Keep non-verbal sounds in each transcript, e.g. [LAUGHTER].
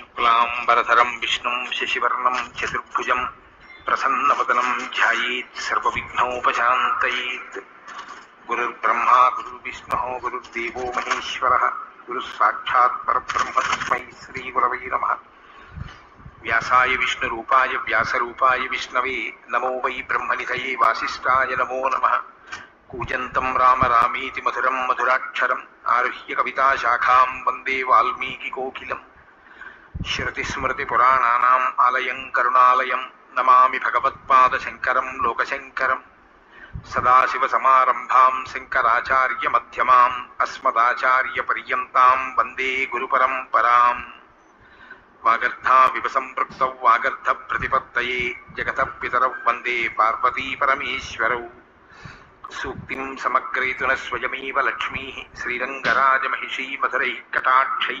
शुक्लाम्बरधरं विष्णु, शशिवर्ण, चतुर्भुज, प्रसन्नवदनं ध्यायेत् ध्यानोपात गुरुर्ब्रह्मा, गुरुर्विष्णुः, गुरुर्देव महेश्वर गुरुस्साक्षात्ब्रह्म तस्म श्रीगुरव नम। व्यासाय विष्णुरूपाय, व्यासरूपाय विष्णवे, नमो वै ब्रह्मनिधये वासिष्ठाय नमो नमः। कूजन्तं राम रामीति मधुरं मधुराक्षरम्, आरुह्य कविताशाखां वंदे वाल्मीकिकोकिलम् వాల్మీకికోకిలం శృతిస్మృతిపురాణానాम् ఆలయం కరుణాలయం నమామి భగవత్పాదశంకరం లోకశంకరం సదాశివసమారంభాం శంకరాచార్యమధ్యమాం అస్మదాచార్యపర్యంతాం వందే గురుపరంపరాం వాగర్థావివ సంపృక్త వాగర్థ ప్రతిపత్తయే జగత పితరౌ వందే పార్వతీ పరమేశ్వరౌ సూక్తిం సమగ్రయతున స్వయమేవ లక్ష్మీ శ్రీరంగరాజమహిషీ మధురై కటాక్షై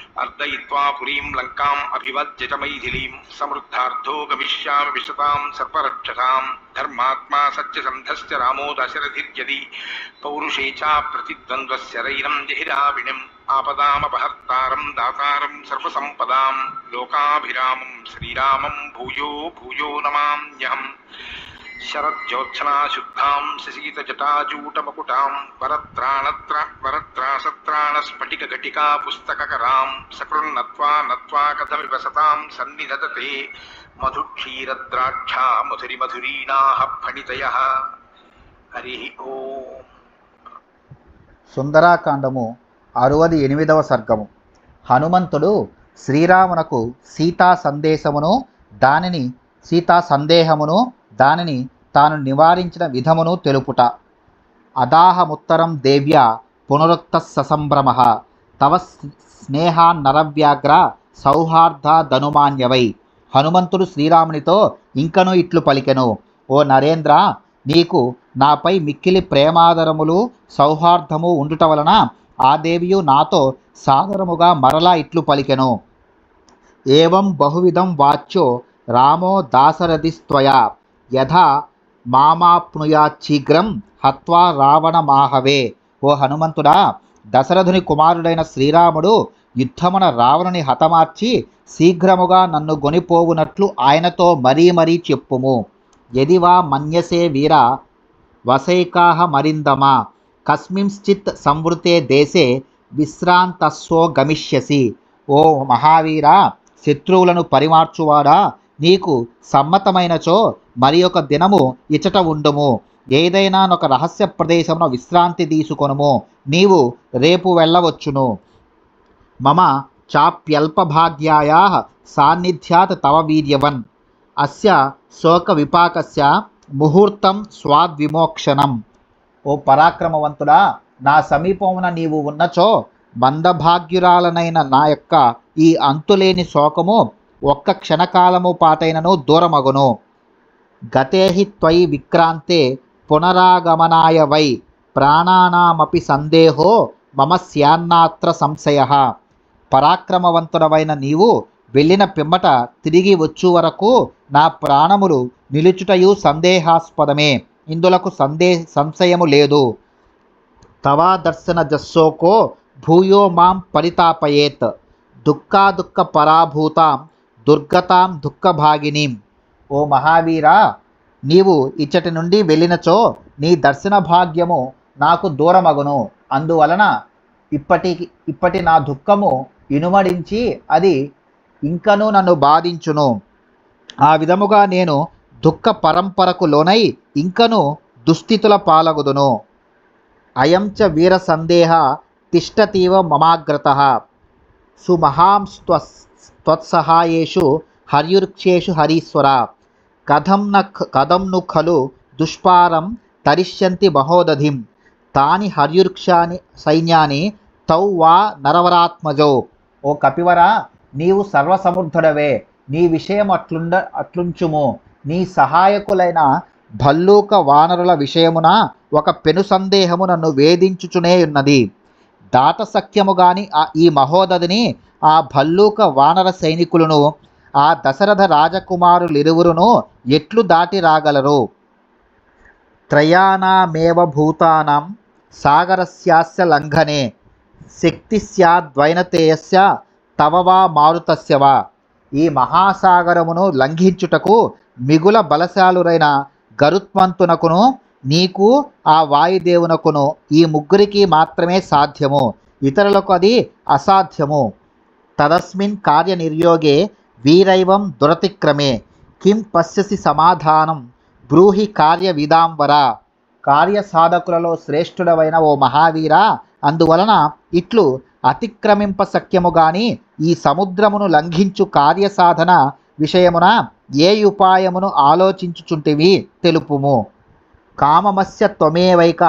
అర్దయిత్వా పురీం లంకాం అభివద్యత మైథిలీం సమృద్ధార్థో గమిష్యామి విశతాం సర్వరక్షసాం ధర్మాత్మా సత్యసంధశ్చ రామో దశరథిర్యది పౌరుషే చ ప్రతిద్వంద్వశరైరం జహిరావిణిం ఆపదామపహర్తారం దాతారం సర్వసంపదాం లోకాభిరామం శ్రీరామం భూయో భూయో నమామ్యహం శరజ్యోత్సనాశుద్ధాం శశీతజటాజూటమకుటాం వరత్రాణత్ర వరత్రాసత్రాణస్ఫటికఘటికా పుస్తకకరాం సకృన్నత్వా నత్వా కథమివసతాం సన్నిధతతే మధుక్షీరద్రాక్షా మధురి మధురీణాః హరి ఓ సుందరాకాండము అరవది ఎనిమిదవ సర్గము. హనుమంతుడు శ్రీరామునకు సీతా సందేశమును దానిని సీతా సందేహమును దానిని తాను నివారించిన విధమును తెలుపుట. అదాహముత్తరం దేవ్య పునరుక్త ససంభ్రమ తవ స్నేహాన్నరవ్యాగ్ర సౌహార్ద ధనుమాన్యవై. హనుమంతుడు శ్రీరామునితో ఇంకనూ ఇట్లు పలికెను. ఓ నరేంద్ర నీకు నాపై మిక్కిలి ప్రేమాదరములు సౌహార్దము ఉండుట వలన ఆ దేవియు నాతో సాదరముగా మరలా ఇట్లు పలికెను. ఏవం బహువిధం వాచ్యో రామో దాసరథిస్త్వయా. యథా మామాప్నుయాచ్చీఘ్రం హత్వా రావణమాహవే. ఓ హనుమంతుడా దశరథుని కుమారుడైన శ్రీరాముడు యుద్ధమున రావణుని హతమార్చి శీఘ్రముగా నన్ను గొనిపోవునట్లు ఆయనతో మరీ మరీ చెప్పుము. యదివా మన్యసే వీర వసైకాహ మరిందమా. కస్మింశ్చిత్ సంవృతే దేశే విశ్రాంతస్వో గమిష్యసి. ఓ మహావీర శత్రువులను పరిమార్చువాడా నీకు సమ్మతమైనచో మరి ఒక దినము ఇచట ఉండుము. ఏదైనా ఒక రహస్య ప్రదేశమున విశ్రాంతి తీసుకొనుము. నీవు రేపు వెళ్ళవచ్చును. మమ చాప్యల్పభాగ్యాయా సాన్నిధ్యాత్ తవ వీర్యవన్. అస్య శోక విపాకస్య ముహూర్తం స్వాద్విమోక్షణం. ఓ పరాక్రమవంతుడా నా సమీపమున నీవు ఉన్నచో మందభాగ్యురాలనైన నా యొక్క ఈ అంతులేని శోకము ఒక్క క్షణకాలము పాటైనను దూరమగును. గతేహి త్వయి విక్రాంతే పునరాగమనాయ వై ప్రాణానామపి సందేహో మమ స్యాన్నాత్ర సంశయ. పరాక్రమవంతుడవైన నీవు వెళ్ళిన పిమ్మట తిరిగి వచ్చు వరకు నా ప్రాణములు నిలుచుటయు సందేహాస్పదమే. ఇందులకు సందే సంశయము లేదు. తవా దర్శన జస్సోకో భూయో మాం పరితాపయేత్. దుఃఖాదుఃఖ పరాభూతాం దుర్గతాం దుఃఖభాగినీం. ఓ మహావీరా నీవు ఇచ్చటి నుండి వెళ్ళినచో నీ దర్శన భాగ్యము నాకు దూరమగును. అందువలన ఇప్పటి ఇప్పటి నా దుఃఖము ఇనుమడించి అది ఇంకనూ నన్ను బాధించును. ఆ విధముగా నేను దుఃఖ పరంపరకు లోనై ఇంకను దుస్థితుల పాలగుదును. అయంచ వీర సందేహ తిష్టతీవ మమాగ్రత. త్వత్సహాయేషు హర్యుర్క్షేషు హరీశ్వర. కథం న కథం ను ఖలు దుష్పారం తరిష్యంతి మహోదధిం. తాని హర్యుర్క్షాని సైన్యాని తౌ వా నరవరాత్మజో. ఓ కపివర నీవు సర్వసమృద్ధుడవే. నీ విషయం అట్లుండ అట్లుంచుము. నీ సహాయకులైన భల్లూక వానరుల విషయమున ఒక పెను సందేహము నన్ను వేధించుచునే ఉన్నది దాట సఖ్యము గాని ఆ ఈ మహోదధిని ఆ భల్లూక వానర సైనికులను ఆ దశరథ రాజకుమారులిరువురును ఎట్లు దాటి రాగలరు? త్రయాణమేవ భూతానం సాగరస్యాస్య లంఘనే శక్తి స్యాద్వైనతేయస్య తవవా మారుతస్యవా ఈ మహాసాగరమును లంఘించుటకు మిగుల బలశాలురైన గరుత్మంతునకును నీకు ఆ వాయుదేవునకును ఈ ముగ్గురికి మాత్రమే సాధ్యము. ఇతరులకు అది అసాధ్యము. తదస్మిన్ కార్యనిర్యోగే వీరైవం దురతిక్రమే. కిం పశ్యసి సమాధానం. బ్రూహి కార్య విదాంబర కార్యసాధకులలో శ్రేష్ఠుడవైన ఓ మహావీర. అందువలన ఇట్లు అతిక్రమింప సఖ్యము గాని ఈ సముద్రమును లంఘించు కార్యసాధన విషయమున ఏ ఉపాయమును ఆలోచించుచుంటివి తెలుపుము. కామమస్య త్వమేవైక.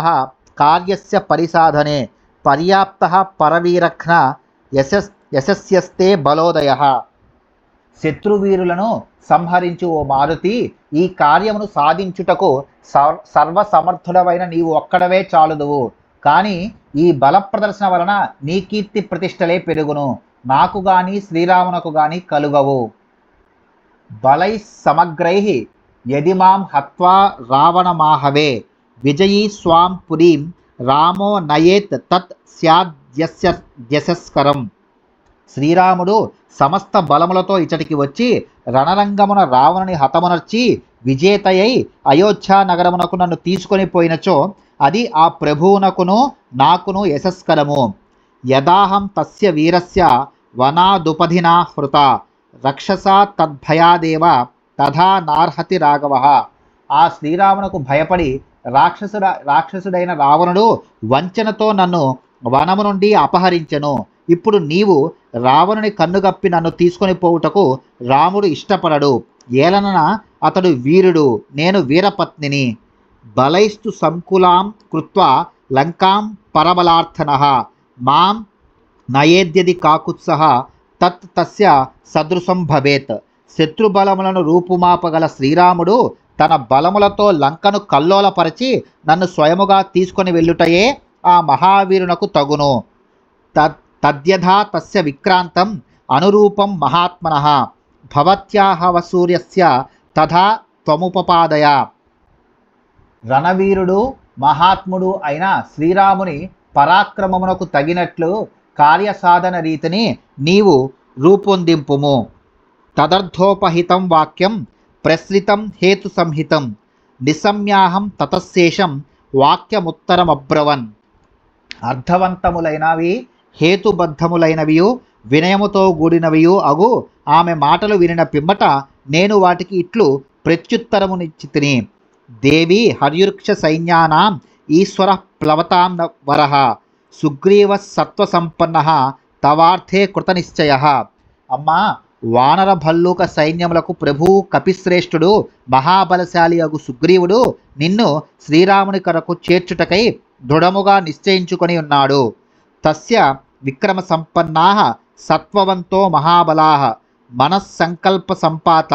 కార్యస్య పరిసాధనే. పర్యాప్త పరవీరఖ్న యశస్ యశస్యస్తే బలోదయ. శత్రువీరులను సంహరించు ఓ మారుతి ఈ కార్యమును సాధించుటకు సర్వసమర్థుడవైన నీవు ఒక్కడవే చాలుదువు. కానీ ఈ బల ప్రదర్శన వలన నీ కీర్తి ప్రతిష్టలే పెరుగును. నాకు గాని శ్రీరామునకు గాని కలుగవు. బలై సమగ్రై యది మాం హత్వా రావణమాహవే. విజయీ స్వాం పురీం రామో నయేత్ తత్ స్యాద్యస్య యశస్కరం. శ్రీరాముడు సమస్త బలములతో ఇచ్చటికి వచ్చి రణరంగమున రావణుని హతమునర్చి విజేతయై అయోధ్యా నగరమునకు నన్ను తీసుకొని పోయినచో అది ఆ ప్రభువునకును నాకును యశస్కరము. యదాహం తస్య వీరస్య వనాదుపధినా హృత. రక్షసా తద్భయాదేవ తథా నార్హతి రాఘవ. ఆ శ్రీరామునకు భయపడి రాక్షసుడ రాక్షసుడైన రావణుడు వంచనతో నన్ను వనము నుండి అపహరించెను. ఇప్పుడు నీవు రావణుని కన్నుగప్పి నన్ను తీసుకొని పోవుటకు రాముడు ఇష్టపడడు. ఏలనన అతడు వీరుడు నేను వీరపత్నిని. బలైస్తు సంకులాం కృత్వా లంకాం పరబలార్థన. మాం నయేద్యది కాకుత్సహ తత్ తస్య సదృశం భవేత్. శత్రుబలములను రూపుమాపగల శ్రీరాముడు తన బలములతో లంకను కల్లోలపరిచి నన్ను స్వయముగా తీసుకొని వెళ్ళుటయే ఆ మహావీరునకు తగును. తత్ తద్యథా తస్య విక్రాంతం అనురూపం మహాత్మన భవత్యాహ వసూర్యస్య తథా త్వముపపాదయ. రణవీరుడు మహాత్ముడు అయిన శ్రీరాముని పరాక్రమమునకు తగినట్లు కార్యసాధన రీతిని నీవు రూపొందింపుము. తదర్థోపహితం వాక్యం ప్రసృతం హేతు సంహితం. నిసమ్యాహం తతశేషం వాక్యముత్తరమబ్రవన్. అర్థవంతములైనవి హేతుబద్ధములైనవియు వినయముతో కూడినవియు అగు ఆమె మాటలు వినిన పిమ్మట నేను వాటికి ఇట్లు ప్రత్యుత్తరమునిచ్చితిని. దేవి హర్యుక్ష సైన్యానాం ఈశ్వర ప్లవతాం వరహ సుగ్రీవ సత్వసంపన్న తవార్థే కృతనిశ్చయ. అమ్మా వానర భల్లూక సైన్యములకు ప్రభువు కపిశ్రేష్ఠుడు మహాబలశాలి అగు సుగ్రీవుడు నిన్ను శ్రీరాముని కొరకు చేర్చుటకై దృఢముగా నిశ్చయించుకొని ఉన్నాడు. తస్య విక్రమ సంపన్నా సత్వవంతో మహాబలా మనస్సంకల్ప సంపాత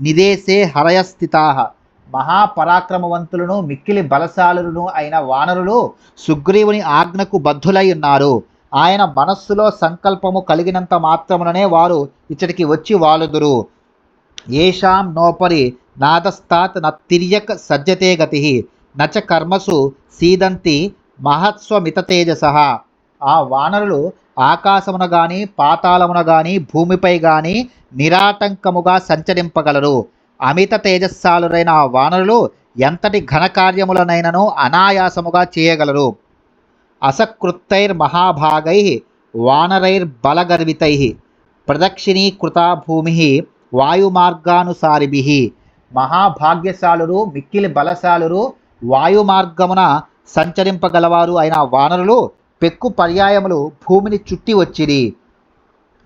నిదేశే హరయస్థితా మహాపరాక్రమవంతులను మిక్కిలి బలశాలులను అయిన వానరులు సుగ్రీవుని ఆజ్ఞకు బద్ధులై ఉన్నారు. ఆయన మనస్సులో సంకల్పము కలిగినంత మాత్రముననే వారు ఇచ్చటికి వచ్చి వాలుదురు. ఏషాం నోపరి నాదస్తాత్ నతిర్యక్ సజ్జతే గతి. నచ కర్మసు సీదంతి మహత్స్వమిత తేజస. ఆ వానరులు ఆకాశమున గాని పాతాళమున గాని భూమిపై గాని నిరాటంకముగా సంచరింపగలరు. అమిత తేజస్సాలురైన ఆ వానరులు ఎంతటి ఘనకార్యములనైనను అనాయాసముగా చేయగలరు. అసకృత్తైర్ మహాభాగై వానరైర్ బలగర్వితై ప్రదక్షిణీకృతా భూమి వాయుమార్గానుసారిభి మహాభాగ్యశాలురు మిక్కిలి బలశాలురు వాయుమార్గమున సంచరింపగలవారు అయిన వానరులు పెక్కు పర్యాయములు భూమిని చుట్టి వచ్చిరి.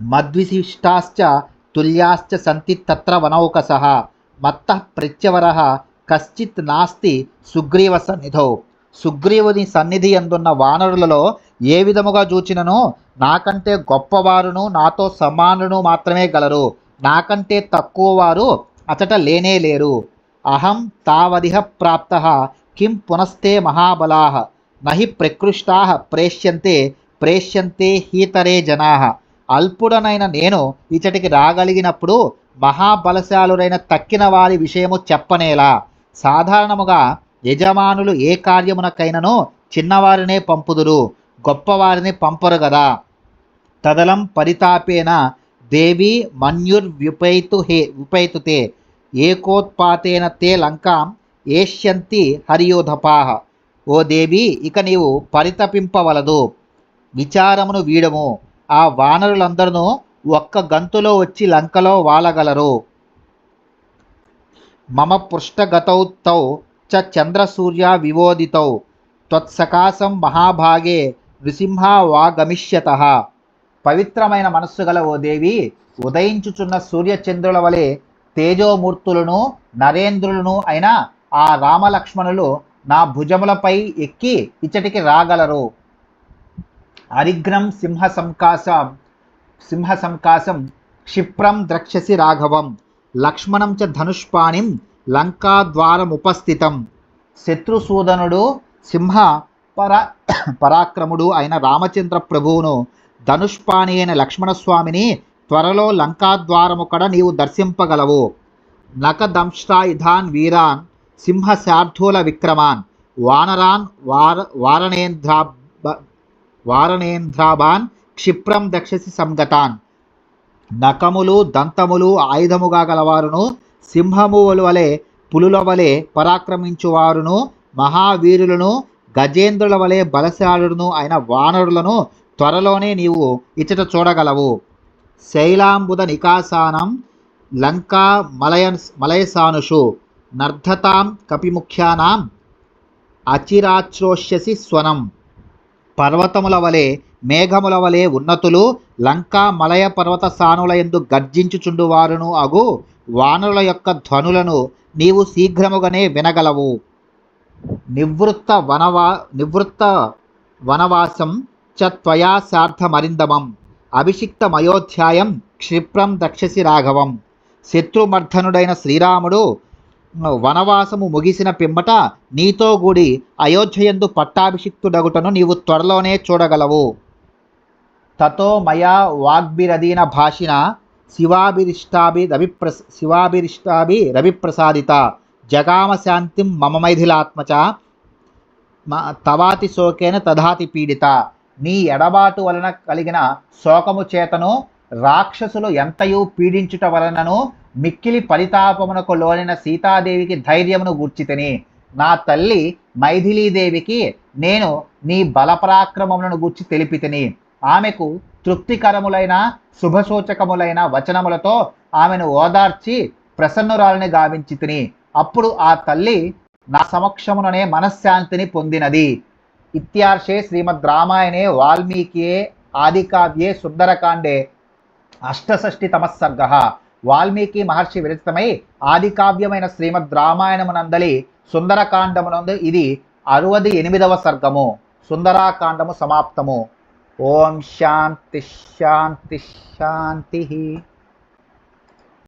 మద్విశిష్టాశ్చ తుల్యాశ్చ సంతి తత్ర వనౌకస. మత్త ప్రత్యవర. కశ్చిత్ నాస్తి సుగ్రీవ సన్నిధౌ సుగ్రీవుని సన్నిధి అందున్న వానరులలో ఏ విధముగా చూచినను నాకంటే గొప్పవారును నాతో సమానును మాత్రమే గలరు. నాకంటే తక్కువ వారు అతట లేనే లేరు. అహం తావదిహ ప్రాప్త. కిం పునస్తే మహాబలాహ నహి ప్రకృష్టా ప్రేష్యంతే ప్రేష్యంతే హీతరే జనా. అల్పుడనైన నేను ఇచటికి రాగలిగినప్పుడు మహాబలశాలురైన తక్కిన వారి విషయము చెప్పనేలా. సాధారణముగా యజమానులు ఏ కార్యమునకైనను చిన్నవారినే పంపుదురు గొప్పవారిని పంపరు కదా తదలం పరితాపేన దేవి మన్యుర్వ్యుపైతు హే విపైతుతే ఏకోత్పాతేన తే లంకాం ఏష్యంతి హరియోధపాహ ఓ దేవి ఇక నీవు పరితపింపవలదు. విచారమును వీడము. ఆ వానరులందరూ ఒక్క గంతులో వచ్చి లంకలో వాలగలరు. మమ పృష్ఠగతౌ తౌ చ చంద్రసూర్య వివోదితౌ. త్వత్సకాశం మహాభాగే నృసింహ వాగమిష్యత పవిత్రమైన మనస్సు గల ఓ దేవి ఉదయించుచున్న సూర్యచంద్రుల వలె తేజోమూర్తులను నరేంద్రులను అయిన ఆ రామలక్ష్మణులు నా భుజములపై ఎక్కి ఇచ్చటికి రాగలరు. అరిగ్రం సింహ సంకాశం సింహ సంకాశం క్షిప్రం ద్రక్షసి రాఘవం లక్ష్మణం చ ధనుష్పాణిం లంకాద్వారముపస్థితం శత్రుసూదనుడు సింహ పరా [COUGHS] పరాక్రముడు అయిన రామచంద్ర ప్రభువును ధనుష్పాణి అయిన లక్ష్మణస్వామిని త్వరలో లంకాద్వారముకడ నీవు దర్శింపగలవు. నకదంష్టాయుధాన్ వీరాన్ సింహ శార్థూల విక్రమాన్ వానరాన్ వార వారణేంద్రాబ వారణేంద్రాబాన్ క్షిప్రం దక్షసి సంగతాన్. నకములు దంతములు ఆయుధముగా గలవారును సింహముల వలె పులుల వలె పరాక్రమించువారును మహావీరులను గజేంద్రుల వలె బలశాలులను అయిన వానరులను త్వరలోనే నీవు ఇచ్చట చూడగలవు. శైలాంబుద నికాసానం లంకా మలయ మలయసానుషు. నర్ధతాం కపిముఖ్యానాం అచిరాచ్రోష్యసి స్వనం. పర్వతముల వలె మేఘముల వలె ఉన్నతులు లంకా మలయ పర్వత సానుల ఎందు గర్జించుచుండువారును అగు వానరుల యొక్క ధ్వనులను నీవు శీఘ్రముగానే వినగలవు. నివృత్త వనవా నివృత్త వనవాసం చ త్వయా సార్థమరిందమం. అభిషిక్తమయోధ్యాయం క్షిప్రం దక్షసి రాఘవం. శత్రుమర్ధనుడైన శ్రీరాముడు వనవాసము ముగిసిన పిమ్మట నీతో కూడి అయోధ్యయందు పట్టాభిషిక్తుడగుటను నీవు త్వరలోనే చూడగలవు. తతో మయా వాగ్భిరదీన భాషిణ శివాభిరిష్టాభి రవిప్ర శివాభిరిష్టాభి రవిప్రసాదిత. జగామ శాంతిం మమ మైథిలాత్మచ. మ- తవాతి శోకేన తధాతి పీడిత. నీ ఎడబాటు వలన కలిగిన శోకము చేతను రాక్షసులు ఎంతయూ పీడించుట వలనను మిక్కిలి పరితాపమునకు లోనిన సీతాదేవికి ధైర్యమును గూర్చితిని. నా తల్లి మైథిలీదేవికి నేను నీ బలపరాక్రమములను గూర్చి తెలిపితిని. ఆమెకు తృప్తికరములైన శుభసూచకములైన వచనములతో ఆమెను ఓదార్చి ప్రసన్నురాలని గావించి తిని అప్పుడు ఆ తల్లి నా సమక్షముననే మనశ్శాంతిని పొందినది. ఇత్యార్షే శ్రీమద్ రామాయణే వాల్మీకియే ఆదికావ్యే సుందరకాండే అష్టషష్టితమ సర్గ వాల్మీకి మహర్షి విరచితమై ఆదికావ్యమైన శ్రీమద్ రామాయణమునందలి సుందరకాండమునందు ఇది అరవది ఎనిమిదవ సర్గము. సుందరాకాండము సమాప్తము. ఓం శాంతి శాంతి శాంతి.